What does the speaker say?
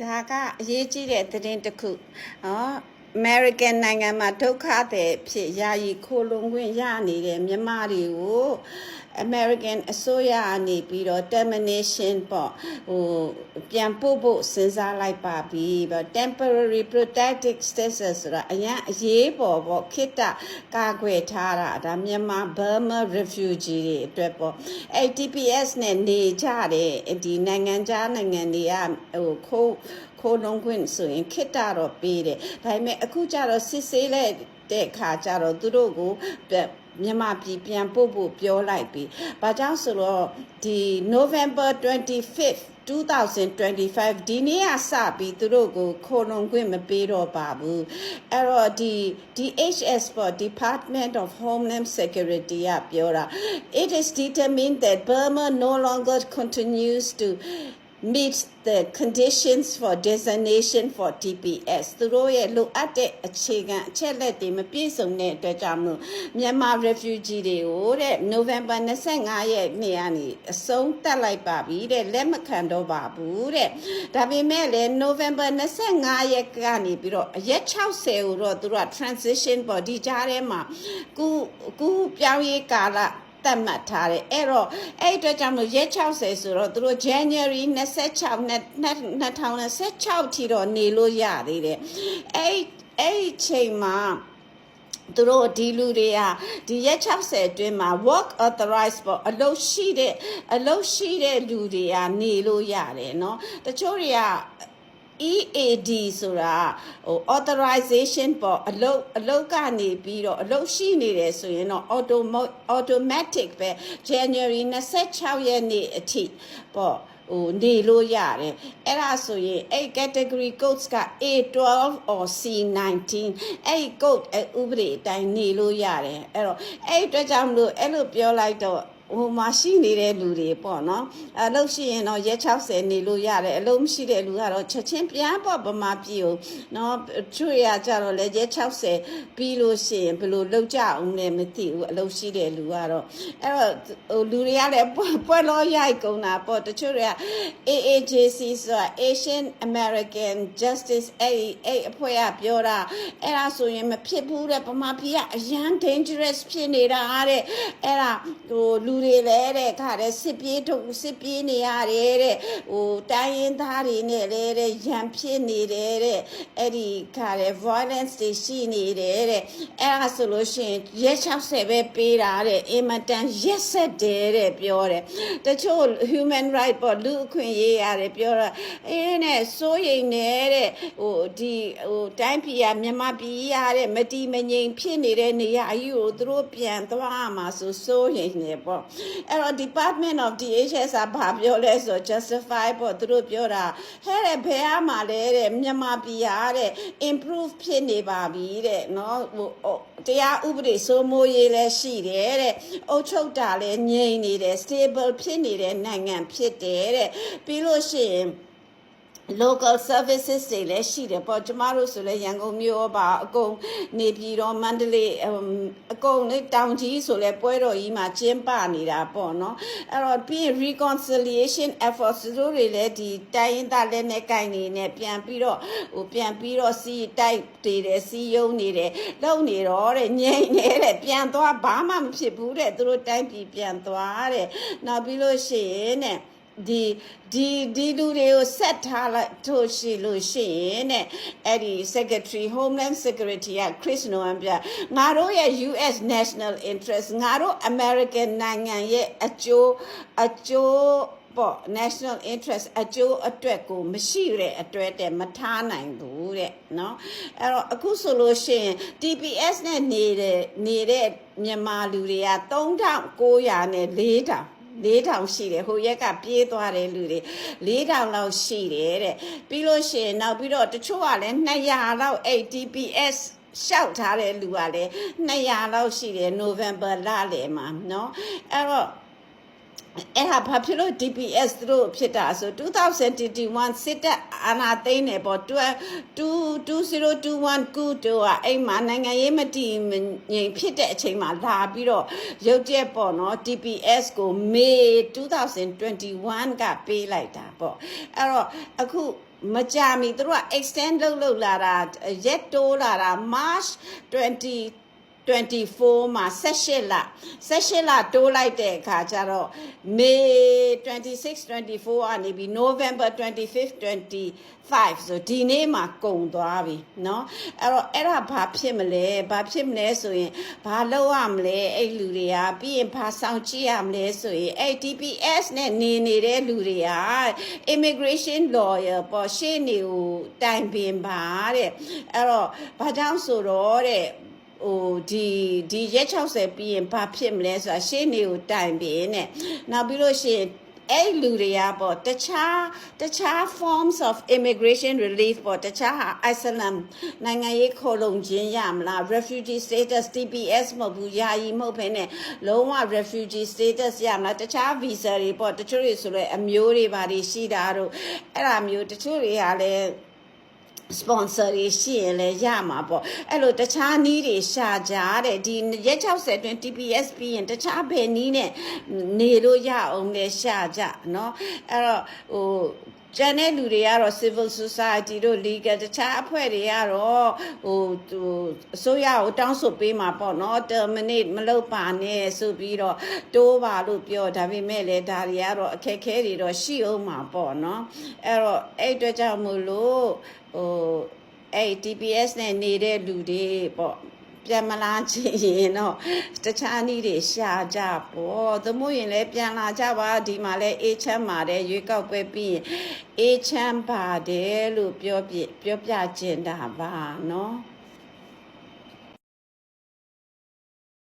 ဒါကအရေးကြီးတဲ့သတင်းတစ်ခုဟော American နိုင်ငံမှာဒုက္ခသည်ဖြစ်ယာယီခိုလုံခွင့်ရနေတဲ့မြန်မာတွေကို American အစိုးရအနေပြီးတော့ termination ပေါ့ဟိုပြန်ပို့ဖို့စဉ်းစားလိုက်ပါပြီပေါ့ temporary protected status ဆိုတာအရင်အရေးပေါ်ပေါ့ခိတ္တကာကွယ်ထားတာဒါမြန်မာ Burma refugee တွေအတွက်ပေါ့အဲ့ TPS နဲ့နေကြတယ်ဒီနိုင်ငံခြားနိုင်ငံတွေကဟိုခိုး ခိုးလုံးခွင့်ဆိုရင်ခိတ္တတော့ပေးတယ်ဒါပေမဲ့အခုကျတော့စစ်ဆေးလိုက်တဲ့အခါကျတော့သူတို့ကိုမြန်မာပြည်ပြန်ပို့ဖို့ပြောလိုက်ပြီ။ဘာကြောင့်ဆိုတော့ဒီ November 25th 2025ဒီနေ့ကစပြီးသူတို့ကိုခိုးလုံခွင့်မပေးတော့ပါဘူးအဲ့တော့ဒီ DHS ပေါ့ Department of Homeland Security ကပြောတာ it is determined that Burma no longer continues to meet the conditions for designation for TPS သူတို့ရဲ့လိုအပ်တဲ့အခြေခံအချက်လက်တွေမပြည့်စုံတဲ့အတွက်ကြောင့်မလို့မြန်မာ refugee တွေကိုတဲ့ November 25ရက်နေ့ကနေအဆုံးသတ်လိုက်ပါပြီတဲ့လက်မခံတော့ပါဘူးတဲ့ဒါပေမဲ့လည်း November 25ရက်ကနေပြီးတော့ရက်60ကိုတော့သူတို့က transition ပေါ့ဒီကြားထဲမှာကူကူပြောင်းရေးကာလ သတ်မှတ်ထားတယ်အဲ့တော့အဲ့အတွက်ကြောင့်မလို့ရက်60ဆိုတော့သူတို့ January 26 2026ထိတော့နေလို့ရသေးတယ်အဲ့အဲ့ဒီချိန်မှာသူတို့ဒီလူတွေကဒီရက်60အတွင်းမှာ work authorized ပေါ့အလုပ်ရှိတဲ့အလုပ်ရှိတဲ့လူတွေကနေလို့ရတယ်เนาะတချို့တွေက EAD ဆိုတာဟို authorization ပေါ့အလုတ်အလုတ်ကနေပြီးတော့အလုတ်ရှိနေတယ်ဆိုရင်တော့ auto automatic ပဲ January 26ရက်နေ့အထိပေါ့ဟိုနေလို့ရတယ်အဲ့ဒါဆိုရင်အဲ့ category codes က A12 or C19 အဲ့ code အဲ့ဥပဒေအတိုင်းနေလို့ရတယ်အဲ့တော့အဲ့အတွက်ကြောင့်မလို့အဲ့လိုပြောလိုက်တော့ ဟိုမှာရှိနေတဲ့လူတွေပေါ့နော်အလုပ်ရှိရင်တော့ရက်60နေလို့ရတယ်အလုပ်မရှိတဲ့လူကတော့ချက်ချင်းပြန်ပေါ့ဗမာပြည်ကိုနော်ချွေရကြတော့လေရက်60ပြီးလို့ရှိရင်ဘယ်လိုလုပ်ကြအောင်လဲမသိဘူးအလုပ်ရှိတဲ့လူကတော့အဲ့တော့ဟိုလူတွေကလည်းပွဲလောရိုက်ကုန်တာပေါ့တချို့တွေက AAJC ဆိုတာ Asian American Justice အဲ့အဲ့အဖွဲ့ကပြောတာအဲ့ဒါဆိုရင်မဖြစ်ဘူးတဲ့ဗမာပြည်ကအရန် dangerous ဖြစ်နေတာတဲ့အဲ့ဒါဟိုလူတွေလည်းတဲ့ခါတဲ့စစ်ပြေးထုတ်စစ်ပြေးနေရတယ်တဲ့ဟိုတိုင်းရင်းသားတွေနဲ့လည်းတဲ့ရန်ဖြစ်နေတယ်တဲ့အဲ့ဒီခါတဲ့ violence တွေရှိနေတယ်တဲ့အဲ့ဒါဆိုလို့ရှိရင်ရက်60ပဲပေးတာတဲ့အင်မတန်ရက်ဆက်တယ်တဲ့ပြောတယ်တချို့ human right ပေါ့လူအခွင့်အရေးရတယ်ပြောတာအေးနဲ့စိုးရိမ်နေတဲ့ဟိုဒီဟိုတိုင်းပြည်ကမြန်မာပြည်ရတဲ့မတီမငြိမ်ဖြစ်နေတဲ့နေရာအယူကိုသူတို့ပြန်သွားမှာဆိုစိုးရိမ်နေပေါ့အဲ့တော့ Department of DHS ကဘာပြောလဲဆိုတော့ justify ပေါ့သူတို့ပြောတာဟဲ့တဲ့ဘယ်အမှလဲတဲ့မြန်မာပြည်ရတဲ့ improve ဖြစ်နေပါပြီတဲ့နော်ဟိုတရားဥပဒေစိုးမိုးရေးလည်းရှိတယ်တဲ့အုပ်ချုပ်တာလည်းငြိမ်နေတယ် stable ဖြစ်နေတဲ့နိုင်ငံဖြစ်တယ်တဲ့ပြီးလို့ရှိရင် local services တွေလည်းရှိတယ်ပေါ့ကျမတို့ဆိုလဲရန်ကုန်မြို့ပါအကုန်နေပြည်တော်မန္တလေးအကုန်လေတောင်ကြီးဆိုလဲပွဲတော်ကြီးမှာကျင်းပနေတာပေါ့နော်အဲ့တော့ပြီး reconciliation efforts တို့တွေလည်းဒီတိုင်းရင်းသားလက်နဲ့ကင်နေနဲ့ပြန်ပြီးတော့ဟိုပြန်ပြီးတော့စီတိုက်တွေတယ်စီယုံနေတယ်လုံနေတော့တဲ့ငြိမ်နေတဲ့ပြန်သွားဘာမှမဖြစ်ဘူးတဲ့သူတို့တိုင်းပြည်ပြန်သွားတဲ့နောက်ပြီးလို့ရှိရင်တဲ့ ဒီဒီဒီလူတွေကိုဆက်ထားလိုက်ထို့ရှိလို့ရှိရင်တဲ့အဲ့ဒီ Secretary Homeland Security က Chris Noam ပြငါတို့ရဲ့ US National Interest ငါတို့ American နိုင်ငံရဲ့အကျိုးအကျိုးပေါ့ national interest အကျိုးအတွက်ကိုမရှိတဲ့အတွက်တဲ့မထားနိုင်ဘူးတဲ့เนาะအဲ့တော့အခုဆိုလို့ရှိရင် TPS နဲ့နေတဲ့နေတဲ့မြန်မာလူတွေက3900နဲ့4000 4000ရှိတယ်ဟိုရက်ကပြေးသွားတဲ့လူတွေ4000လောက်ရှိတယ်တဲ့ပြီးလို့ရှိရင်နောက်ပြီးတော့တချို့ကလည်း200လောက် ATPS ရှောက်ထားတဲ့လူကလည်း200လောက်ရှိတယ်နိုဝင်ဘာလလယ်မှာเนาะအဲ့တော့ အဲ့ဟာဘာဖြစ်လို့ DPS သူတို့ဖြစ်တာဆို2021စစ်တပ်အာဏာသိမ်းနေပေါ့2021ကုတို့ကအဲ့မှာနိုင်ငံရေးမတည်မငြိမ်ဖြစ်တဲ့အချိန်မှာလာပြီးတော့ရုတ်ရက်ပေါ့နော် DPS ကိုမေ2021ကပေးလိုက်တာပေါ့အဲ့တော့အခုမကြမီသူတို့က extend လုပ်လုပ်လာတာရက်တိုးလာတာ March 20 24မှာ18လ18လတိုးလိုက်တဲ့အခါကျတော့ May 26 24ကနေပြီး November 25 25ဆိုဒီနေ့မှာကုန်သွားပြီเนาะအဲ့တော့အဲ့ဒါဘာဖြစ်မလဲဘာဖြစ်မလဲဆိုရင်ဘာလုပ်ရမလဲအဲ့လူတွေကပြီးရင်ဘာဆောင်ကြည့်ရမလဲဆိုရင်အဲ့ TPS နဲ့နေနေတဲ့လူတွေက immigration lawyer ပေါ်ရှေ့နေကိုတိုင်ပင်ပါတဲ့အဲ့တော့ဘာကြောင့်ဆိုတော့တဲ့ ဟိုဒီဒီရက်60ပြီးရင်ဘာဖြစ်မလဲဆိုတာရှေ့နေကိုတိုင်ပြီးနဲ့နောက်ပြီးလို့ရှိရင်အဲ့လူတွေကပေါ့တခြားတခြား forms of immigration relief ပေါ့တခြားဟာ asylum နိုင်ငံရေးခေါ်လုံခြင်းရမလား refugee status TPS မဟုတ်ဘူးယာယီမဟုတ်ဘဲနဲ့လုံးဝ refugee status ရမလားတခြား visa တွေပေါ့တချို့တွေဆိုလဲအမျိုးတွေပါတွေရှိတာတို့အဲ့ဒါမျိုးတချို့တွေကလည်း sponsor တွေရှိရင်လည်းရမှာပေါ့အဲ့လိုတခြားနီးတွေရှာကြတဲ့ဒီရက်60အတွင်း TPS ပြီးရင်တခြားဘယ်နီးနဲ့နေလို့ရအောင်လဲရှာကြเนาะအဲ့တော့ဟို ကျန်တဲ့လူတွေကတော့ civil society တို့ legal တခြားအဖွဲ့တွေကတော့ဟိုဟိုအစိုးရကိုတောင်းဆိုပေးမှာပေါ့နော် terminate မလုပ်ပါနဲ့ဆိုပြီးတော့တိုးပါလို့ပြောဒါပေမဲ့လည်းဒါတွေကတော့အခက်အခဲတွေတော့ရှိအောင်မှာပေါ့နော်အဲ့တော့အဲ့အတွက်ကြောင့်မို့လို့ဟိုအဲ့ TPS နဲ့နေတဲ့လူတွေပေါ့ ပြန်မလာချင်ရင်တော့တခြားနည်းတွေရှာကြပေါ့သမုတ်ရင်လည်းပြန်လာကြပါဒီမှာလည်းအေးချမ်းပါတယ်ရွေးကောက်ပွဲပြီးရင်အေးချမ်းပါတယ်လို့ပြောပြပြောပြချင်တာပါเนาะ